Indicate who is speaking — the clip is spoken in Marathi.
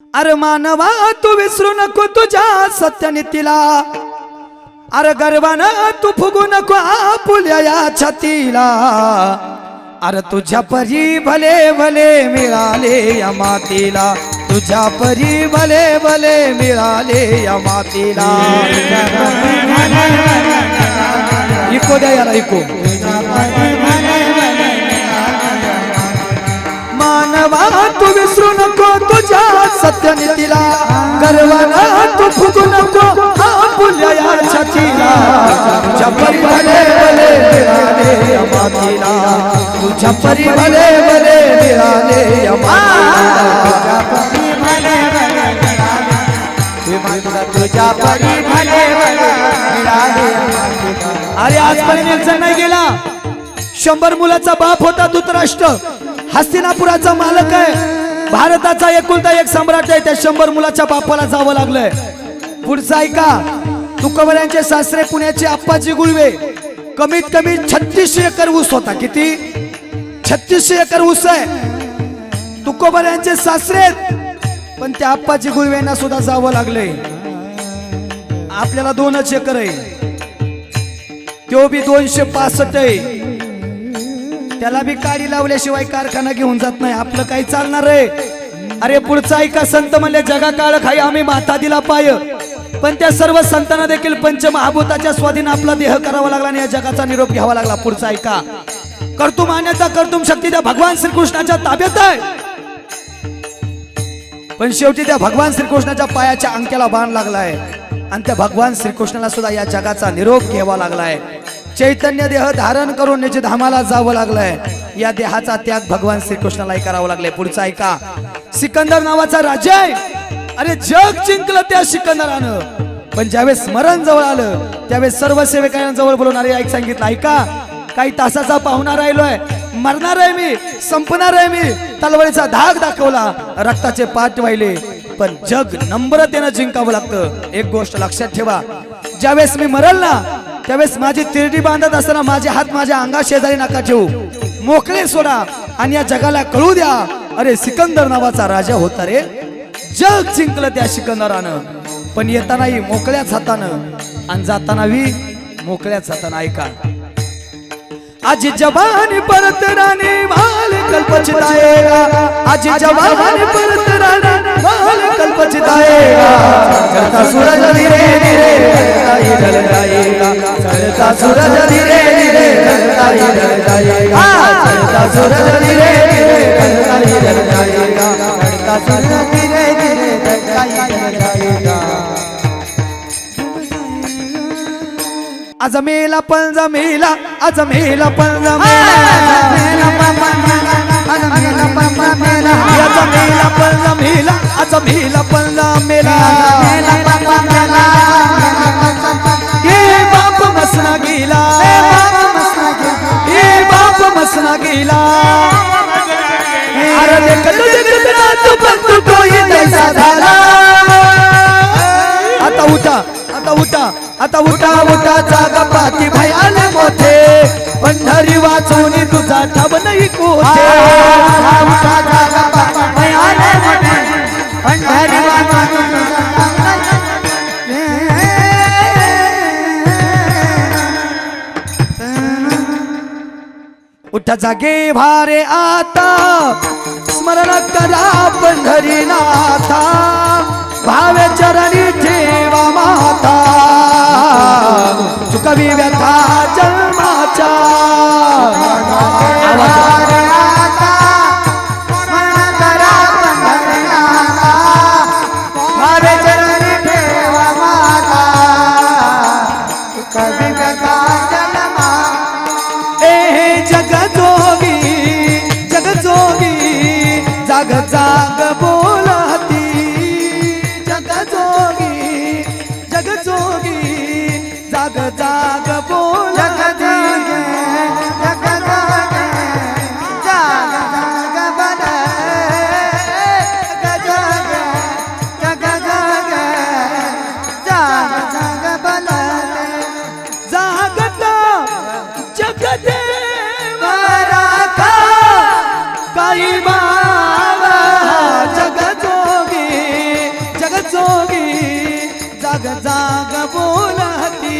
Speaker 1: अरे मानवा तू विसरू नको तुझ्या सत्यनीतीला. अरे गर्वान तू फुगू नको आपुल्या या छातीला. अरे तुझ्या परी भले भले मिळाले या मातीला. तुझ्या परी भले भले मिळाले या मातीला. इको द्या याला इको. मानवा तुझ्या परी भले भले मिळाले तुझ्या परी भले मिळाले अरे आजपर्यंत नाही गेला. शंभर मुलाचा बाप होता धृतराष्ट्र. हस्तिनापुराचा मालक आहे. भारताचा एकुलता एक सम्राट आहे. त्या शंभर मुलाच्या बापाला जावं लागलंय. पुढचं ऐका. तुकवऱ्यांचे सासरे पुण्याचे आप्पाजी गुळवे. कमीत कमी छत्तीसशे एकर ऊस होता. किती? छत्तीसशे एकर ऊस आहे. तुकोबऱ्यांचे सासरे आहेत. पण त्या आप्पाजी गुळवेंना सुद्धा जावं लागलंय. आपल्याला दोनच एकर आहे. तो बी दोनशे पासष्ट आहे. त्याला बी काडी लावल्याशिवाय कारखाना घेऊन जात नाही. आपलं काही चालणार आहे. अरे पुढचा ऐका संत म्हणले जगा काळ खाई आम्ही माता दिला पाय. पण त्या सर्व संतांना देखील पंचमहाभूताच्या स्वाधीन आपला देह करावा लागला आणि या जगाचा निरोप घ्यावा लागला. पुढचा ऐका. कर्तुम आणण्याचा कर्तुम शक्ती त्या भगवान श्रीकृष्णाच्या ताब्यात आहे. पण शेवटी त्या भगवान श्रीकृष्णाच्या पायाच्या अंक्याला बाण लागलाय. आणि त्या भगवान श्रीकृष्णाला सुद्धा या जगाचा निरोप घ्यावा लागलाय. चैतन्य देह धारण करून निज धामाला जावं लागलंय. या देहाचा त्याग भगवान श्रीकृष्णालाही करावा लागलाय. पुढचा ऐका. सिकंदर नावाचा राजा आहे. अरे जग जिंकलं त्या शिकणारानं पण ज्यावेळेस स्मरण जवळ आलं त्यावेळेस सर्व सेवकांना बोलून अरे ऐक सांगितलं ऐका. काही तासाचा पाहुणा राहिलोय. मरणार आहे मी संपणार आहे मी. तलवारीचा धाक दाखवला रक्ताचे पाठ वाहिले. पण जग नम्रतेनं जिंकावं लागतं. एक गोष्ट लक्षात ठेवा. ज्यावेळेस मी मरल ना त्यावेळेस माझी तिरडी बांधत असताना माझे हात माझ्या अंगा शेजारी नका ठेवू. मोकळे सोडा आणि या जगाला कळू द्या. अरे सिकंदर नावाचा राजा होता रे. जग जिंकलं त्या शिकणारानं पण येतानाही मोकळ्याच हातानं आणि जाताना मोकळ्याच हातानं ऐका. आज जवानी परत राणे माल कल्पचिताएगा आज जवानी परत राणे माल कल्पचिताएगा चढ़ता सूरज धीरे धीरे ढलता ही ढल जाएगा चढ़ता सूरज धीरे धीरे ढलता ही ढल जाएगा चढ़ता सूरज धीरे धीरे ढलता ही ढल जाएगा चढ़ता सूरज अजमेला पण जमेला अजमेला पण जमेला. आज मेला पण जमेला अजमेला पण जमेला. हे बाप मसना गेला. हे बाप मसना गेला. अरे झाला. आता उठा आता उठा. आता उठा उठा जागा पाठी भयाले मोठे. पंढरी वाचवून तुझा ठाव नाही कोठे. उठा जागा पाठी भयाले मोठे. पंढरी उठा जागे भारे आता. स्मरण करा पंढरी नाथा भावे चरणी चुकवी व्यथा ए जग जोगी जग जोगी जाग बाबा जग जोगी जग जोगी जग जाग बोलती.